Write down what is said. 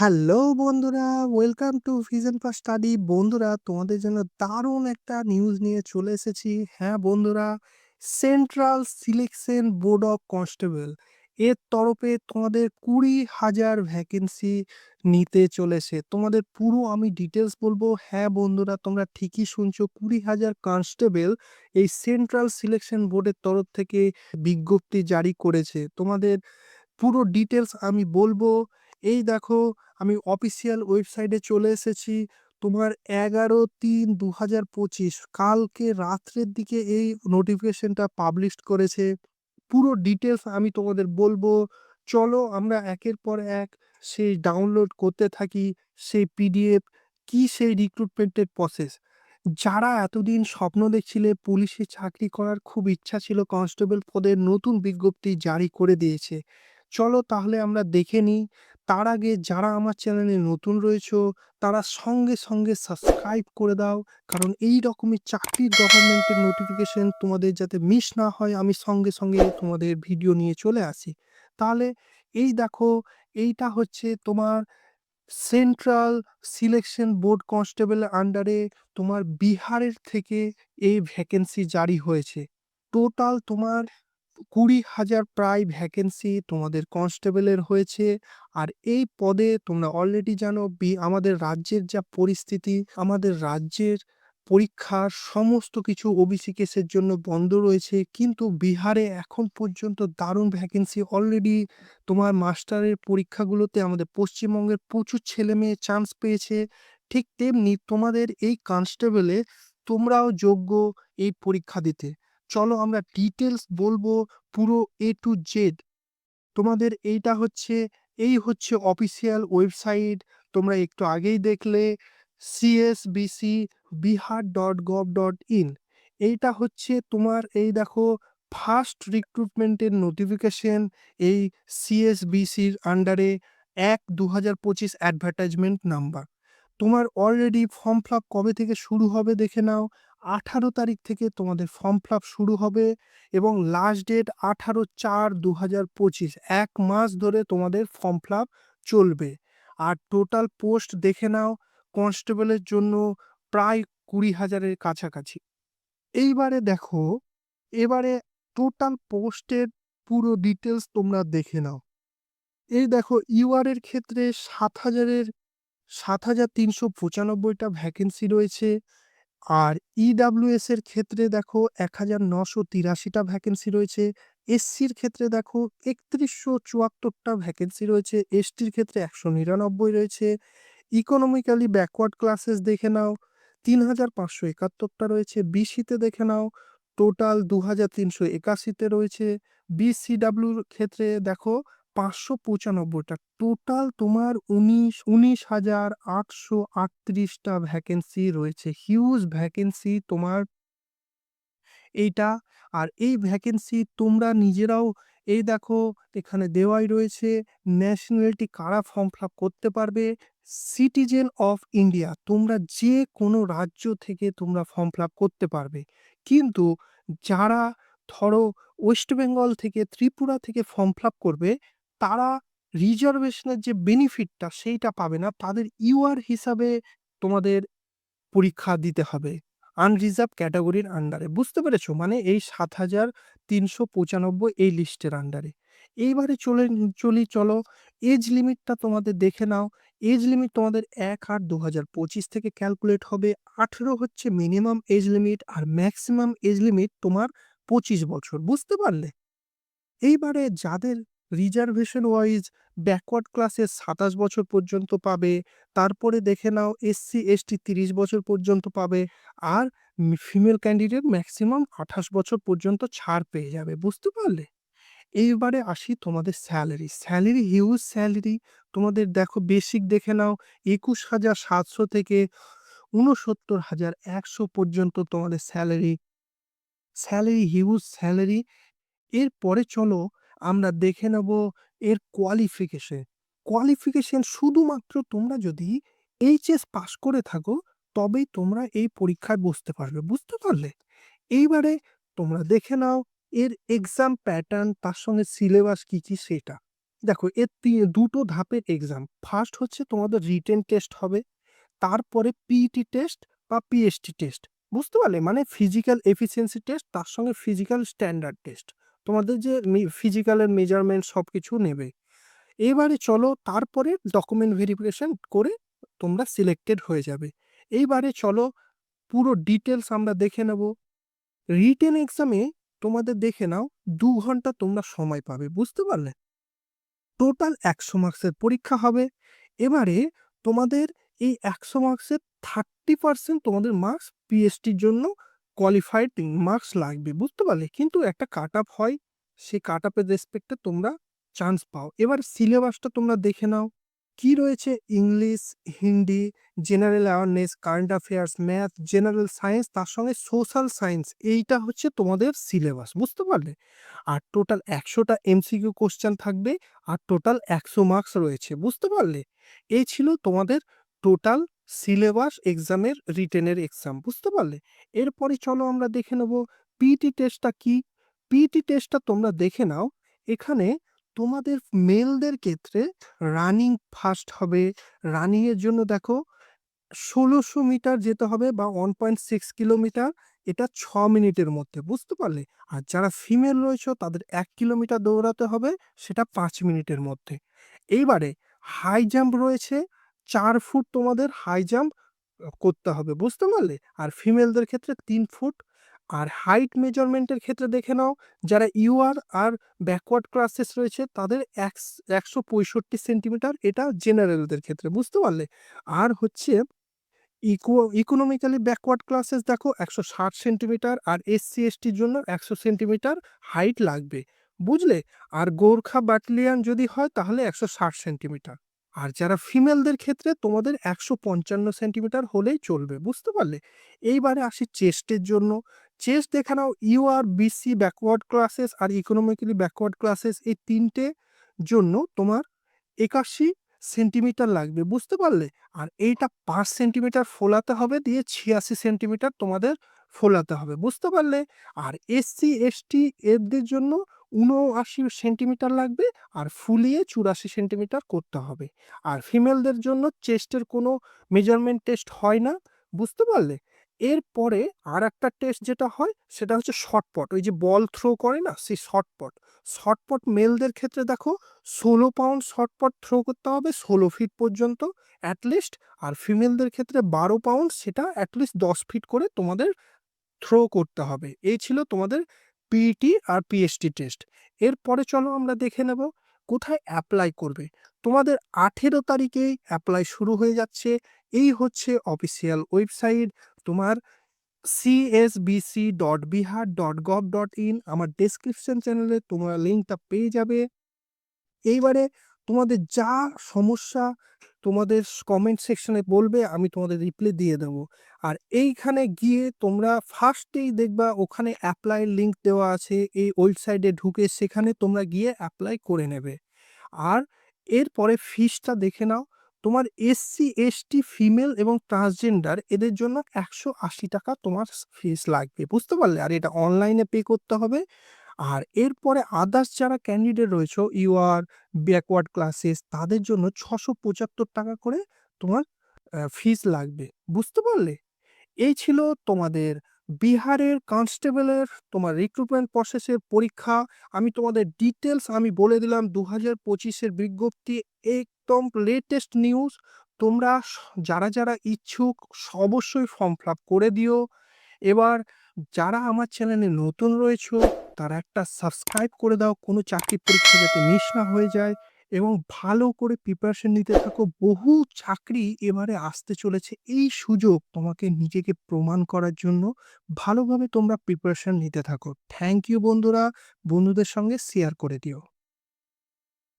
Hello বন্ধুরা, welcome to vision for study. বন্ধুরা, তোমাদের জন্য দারুণ একটা নিউজ নিয়ে চলে এসেছি। হ্যাঁ বন্ধুরা, central selection board of constable এর তরফে তোমাদের কুড়ি হাজার ভ্যাকেন্সি নিতে চলেছে। তোমাদের পুরো আমি ডিটেলস বলব। হ্যাঁ বন্ধুরা, তোমরা ঠিকই শুনছো। কুড়ি হাজার কনস্টেবল এই সেন্ট্রাল সিলেকশন বোর্ডের তরফ থেকে বিজ্ঞপ্তি জারি করেছে। তোমাদের পুরো ডিটেলস আমি বলব। এই দেখো, আমি অফিসিয়াল ওয়েবসাইটে চলে এসেছি। তোমার এগারো তিন দু হাজার পঁচিশ, কালকে রাত্রের দিকে এই নোটিফিকেশনটা পাবলিশ করেছে। পুরো ডিটেলস আমি তোমাদের বলব। চলো আমরা একের পর এক সেই ডাউনলোড করতে থাকি, সেই পিডিএফ কি সেই রিক্রুটমেন্টের প্রসেস। যারা এতদিন স্বপ্ন দেখছিলে পুলিশে চাকরি করার খুব ইচ্ছা ছিল কনস্টেবল পদের নতুন বিজ্ঞপ্তি জারি করে দিয়েছে। চলো তাহলে আমরা দেখে নিই। তার আগে যারা আমার চ্যানেলে নতুন রয়েছো তারা সঙ্গে, সঙ্গে সাবস্ক্রাইব করে দাও। কারণ এই রকমের চাকরির গভর্নমেন্টের নোটিফিকেশন তোমাদের যাতে মিস না হয় আমি সঙ্গে, সঙ্গে তোমাদের ভিডিও নিয়ে চলে আসি। তাহলে এই দেখো এইটা হচ্ছে তোমার সেন্ট্রাল সিলেকশন বোর্ড কনস্টেবলের আন্ডারে তোমার বিহারের থেকে এই ভ্যাকেন্সি জারি হয়েছে। টোটাল তোমার কুড়ি হাজার প্রায় ভ্যাকেন্সি তোমাদের কনস্টেবলের হয়েছে। আর এই পদে তোমরা অলরেডি জানো বি আমাদের রাজ্যের যা পরিস্থিতি, আমাদের রাজ্যের পরীক্ষার সমস্ত কিছু ওবিসি কেসের জন্য বন্ধ রয়েছে। কিন্তু বিহারে এখন পর্যন্ত দারুণ ভ্যাকেন্সি অলরেডি তোমার মাস্টারের পরীক্ষাগুলোতে আমাদের পশ্চিমবঙ্গের প্রচুর ছেলে মেয়ে চান্স পেয়েছে। ঠিক তেমনি তোমাদের এই কনস্টেবলে তোমরাও যোগ্য এই পরীক্ষা দিতে। চলো আমরা ডিটেলস বলব পুরো এ টু জেড। তোমাদের এইটা হচ্ছে, এই হচ্ছে অফিসিয়াল ওয়েবসাইট। তোমরা একটু আগেই দেখলে CSBC Bihar dot gov dot in. এইটা হচ্ছে তোমার এই দেখো ফার্স্ট রিক্রুটমেন্টের নোটিফিকেশন এই সিএসবিসির আন্ডারে এক দু হাজার পঁচিশ অ্যাডভার্টাইজমেন্ট নাম্বার। তোমার অলরেডি ফর্ম ফিল কবে থেকে শুরু হবে দেখে নাও। আঠারো তারিখ থেকে তোমাদের ফর্ম ফিল শুরু হবে এবং লাস্ট ডেট আঠারো চার দু হাজার পঁচিশ, এক মাস ধরে তোমাদের ফর্ম ফিল চলবে। আর টোটাল পোস্ট দেখে নাও কনস্টেবলের জন্য প্রায় কুড়ি হাজারের কাছাকাছি। এইবারে দেখো, এবারে টোটাল পোস্টের পুরো ডিটেলস তোমরা দেখে নাও। এই দেখো ইউআর এর ক্ষেত্রে সাত হাজারের, সাত হাজার তিনশো পঁচানব্বইটা ভ্যাকেন্সি রয়েছে। আর ইডাব্লিউএস এর ক্ষেত্রে দেখো এক হাজার নশো তিরাশিটা ভ্যাকেন্সি রয়েছে। এসসির ক্ষেত্রে দেখো একত্রিশশো চুয়াত্তরটা ভ্যাকেন্সি রয়েছে। এসটির ক্ষেত্রে একশো নিরানব্বই রয়েছে। ইকোনমিক্যালি ব্যাকওয়ার্ড ক্লাসেস দেখে নাও, তিন হাজার পাঁচশো একাত্তরটা রয়েছে। বিসিতে দেখে নাও টোটাল দু হাজার তিনশো একাশিতে রয়েছে। বিসিডাব্লিউর ক্ষেত্রে দেখো পাঁচশো পঁচানব্বইটা। টোটাল তোমার উনিশ উনিশ হাজার আটশো আটত্রিশটা ভ্যাকেন্সি রয়েছে। হিউজ ভ্যাকেন্সি তোমার এইটা। আর এই ভ্যাকেন্সি তোমরা নিজেরাও এই দেখো, এখানে দেওয়াই রয়েছে ন্যাশনালিটি কারা ফর্ম ফিল করতে পারবে। সিটিজেন অফ ইন্ডিয়া তোমরা যে কোনো রাজ্য থেকে তোমরা ফর্ম ফিল করতে পারবে। কিন্তু যারা ধরো ওয়েস্ট বেঙ্গল থেকে, ত্রিপুরা থেকে ফর্ম ফিল করবে তারা রিজার্ভেশনের যে বেনিফিটটা সেইটা পাবে না। তাদের ইউআর হিসাবে তোমাদের পরীক্ষা দিতে হবে। আনরিজার্ভ ক্যাটাগরির আন্ডারে। বুঝতে পেরেছ? মানে এই সাত হাজার তিনশো পঁচানব্বই এই লিস্টের আন্ডারে। এইবারে চলে, চলি, চলো এজ লিমিটটা তোমাদের দেখে নাও। এজ লিমিট তোমাদের এক আট দু হাজার পঁচিশ থেকে ক্যালকুলেট হবে। আঠেরো হচ্ছে মিনিমাম এজ লিমিট আর ম্যাক্সিমাম এজ লিমিট তোমার পঁচিশ বছর। বুঝতে পারলে? এইবারে যাদের রিজার্ভেশন ওয়াইজ ব্যাকওয়ার্ড ক্লাসে সাতাশ বছর পর্যন্ত পাবে। তারপরে দেখে নাও এসসি, এসটি তিরিশ বছর পর্যন্ত পাবে। আর ফিমেল ক্যান্ডিডেট ম্যাক্সিমাম আঠাশ বছর পর্যন্ত ছাড় পেয়ে যাবে। বুঝতে পারলে? এইবারে আসি তোমাদের স্যালারি। Salary huge salary. তোমাদের দেখো বেসিক দেখে নাও একুশ হাজার সাতশো থেকে ঊনসত্তর হাজার একশো পর্যন্ত তোমাদের স্যালারি। Salary huge salary. এরপরে চলো আমরা দেখে নেব এর কোয়ালিফিকেশন। কোয়ালিফিকেশন শুধুমাত্র তোমরা যদি এইচএস পাস করে থাকো তবেই তোমরা এই পরীক্ষায় বসতে পারবে। বুঝতে পারলে? এইবারে তোমরা দেখে নাও এর এক্সাম প্যাটার্ন তার সঙ্গে সিলেবাস কি, কি সেটা। দেখো এর দুটো ধাপের এক্সাম। ফার্স্ট হচ্ছে তোমাদের রিটেন টেস্ট হবে। তারপরে পিইটি টেস্ট বা পিএসটি টেস্ট। বুঝতে পারলে? মানে ফিজিক্যাল এফিসিয়েন্সি টেস্ট তার সঙ্গে ফিজিক্যাল স্ট্যান্ডার্ড টেস্ট। তোমাদের যে ফিজিক্যালের মেজারমেন্ট সব কিছু নেবে। এবারে চলো তারপরে ডকুমেন্ট ভেরিফিকেশন করে তোমরা সিলেক্টেড হয়ে যাবে। এইবারে চলো পুরো ডিটেলস আমরা দেখে নেব। রিটেন এক্সামে তোমাদের দেখে নাও, দু ঘণ্টা তোমরা সময় পাবে। বুঝতে পারলে? টোটাল ১০০ মার্কসের পরীক্ষা হবে। এবারে তোমাদের এই ১০০ মার্কসের 30% তোমাদের মার্কস পিএসটির জন্য কোয়ালিফাইড মার্কস লাগবে। বুঝতে পারলে? কিন্তু একটা কাট অফ হয়। সেই কাট অফের রেসপেক্টে তোমরা চান্স পাও। এবার সিলেবাসটা তোমরা দেখে নাও। কি রয়েছে? English, Hindi, general awareness, current affairs, math, general science তার সঙ্গে সোশ্যাল সায়েন্স এইটা হচ্ছে তোমাদের সিলেবাস। বুঝতে পারলে? আর টোটাল ১০০ টা এমসিকিউ কোশ্চেন থাকবে আর টোটাল ১০০ মার্কস রয়েছে। বুঝতে পারলে? এই ছিল তোমাদের টোটাল সিলেবাস এক্সামের রিটেনের এক্সাম। বুঝতে পারলে? এরপরে চলো আমরা দেখে নেব পিটি টেস্টটা কি? পিটি টেস্টটা তোমরা দেখে নাও। এখানে তোমাদের মেলদের ক্ষেত্রে রানিং ফার্স্ট হবে। রানিং এর জন্য দেখো ষোলোশো মিটার যেতে হবে বা 1.6 কিলোমিটার, এটা ছ মিনিটের মধ্যে। বুঝতে পারলে? আর যারা ফিমেল রয়েছো, তাদের এক কিলোমিটার দৌড়াতে হবে, সেটা পাঁচ মিনিটের মধ্যে। এইবারে হাই জাম্প রয়েছে ৪ ফুট তোমাদের হাই জাম্প করতে হবে। বুঝতে পারলে? আর ফিমেলদের ক্ষেত্রে তিন ফুট। আর হাইট মেজারমেন্টের ক্ষেত্রে দেখে নাও যারা ইউআর আর ব্যাকওয়ার্ড ক্লাসেস রয়েছে তাদের একশো ১৬৫ সেন্টিমিটার এটা জেনারেলদের ক্ষেত্রে। বুঝতে পারলে? আর হচ্ছে ইকো ইকোনমিক্যালি ব্যাকওয়ার্ড ক্লাসেস দেখো ১৬০ সেন্টিমিটার আর এসসি, এসটির জন্য ১০০ সেন্টিমিটার হাইট লাগবে। বুঝলে? আর গোর্খা বাটলিয়ান যদি হয় তাহলে ১৬০ সেন্টিমিটার। আর যারা ফিমেলদের ক্ষেত্রে তোমাদের ১৫৫ সেন্টিমিটার হলেই চলবে। বুঝতে পারলে? এইবারে আসি চেস্টের জন্য। চেস্ট দেখে নাও ইউআর, বিসি ব্যাকওয়ার্ড ক্লাসেস আর ইকোনমিক্যালি ব্যাকওয়ার্ড ক্লাসেস এই তিনটে জন্য তোমার ৮১ সেন্টিমিটার লাগবে। বুঝতে পারলে? আর এইটা পাঁচ সেন্টিমিটার ফোলাতে হবে দিয়ে ৮৬ সেন্টিমিটার তোমাদের ফোলাতে হবে। বুঝতে পারলে? আর এসসি, এসটি এদের জন্য ৭৯ সেন্টিমিটার লাগবে আর ফুলিয়ে ৮৪ সেন্টিমিটার করতে হবে। আর ফিমেলদের জন্য চেস্টের কোনো মেজারমেন্ট টেস্ট হয় না। বুঝতে পারলে? এরপরে আরেকটা টেস্ট যেটা হয়, সেটা হচ্ছে শটপট। ওই যে বল থ্রো করে না? সেই শটপট। শটপট মেলদের ক্ষেত্রে দেখো ১৬ পাউন্ড শটপট থ্রো করতে হবে ১৬ ফিট পর্যন্ত এট লিস্ট। আর ফিমেলদের ক্ষেত্রে ১২ পাউন্ড সেটা এট লিস্ট ১০ ফিট করে তোমাদের থ্রো করতে হবে। এই ছিল তোমাদের পিইটি আর পিএসটি টেস্ট। এরপরে চলো আমরা দেখে নেব কোথায় অ্যাপ্লাই করবে। তোমাদের ১৮ তারিখেই অ্যাপ্লাই শুরু হয়ে যাচ্ছে। এই হচ্ছে অফিসিয়াল ওয়েবসাইট তোমার CSBC dot Bihar dot gov dot in আমার ডেসক্রিপশন চ্যানেলে তোমরা লিঙ্কটা পেয়ে যাবে। এইবারে তোমাদের যা সমস্যা তোমাদের কমেন্ট সেকশনে বলবে আমি তোমাদের রিপ্লাই দিয়ে দেব। আর এইখানে গিয়ে তোমরা ফার্স্টেই দেখবা ওখানে অ্যাপ্লাই লিঙ্ক দেওয়া আছে। এই ওয়েবসাইটে ঢুকে সেখানে তোমরা গিয়ে অ্যাপ্লাই করে নেবে। আর এরপরে ফিসটা দেখে নাও। তোমার এসসি, এসটি, ফিমেল এবং ট্রান্সজেন্ডার এদের জন্য ৳১৮০ তোমার স ফিস লাগবে। বুঝতে পারলে? আর এটা অনলাইনে পে করতে হবে। আর এরপরে আদার্স যারা ক্যান্ডিডেট রয়েছো ইউআর, ব্যাকওয়ার্ড ক্লাসেস তাদের জন্য ৳৬৭৫ করে তোমার ফিস লাগবে। বুঝতে পারলে? এই ছিল তোমাদের বিহারের কনস্টেবলের তোমার রিক্রুটমেন্ট প্রসেসের পরীক্ষা। আমি তোমাদের ডিটেলস আমি বলে দিলাম দু হাজার পঁচিশের বিজ্ঞপ্তি একদম লেটেস্ট নিউজ। তোমরা যারা, যারা ইচ্ছুক অবশ্যই ফর্ম ফিল করে দিও। এবার যারা আমার চ্যানেলে নতুন রয়েছো তারা একটা সাবস্ক্রাইব করে দাও, কোনো চাকরি পরীক্ষা যাতে মিস না হয়ে যায় এবং ভালো করে প্রিপারেশন নিতে থাকো। বহু চাকরি এবারে আসতে চলেছে। এই সুযোগ তোমাকে নিজেকে প্রমাণ করার জন্য ভালোভাবে তোমরা প্রিপারেশন নিতে থাকো। থ্যাংক ইউ বন্ধুরা। বন্ধুদের সঙ্গে শেয়ার করে দিও।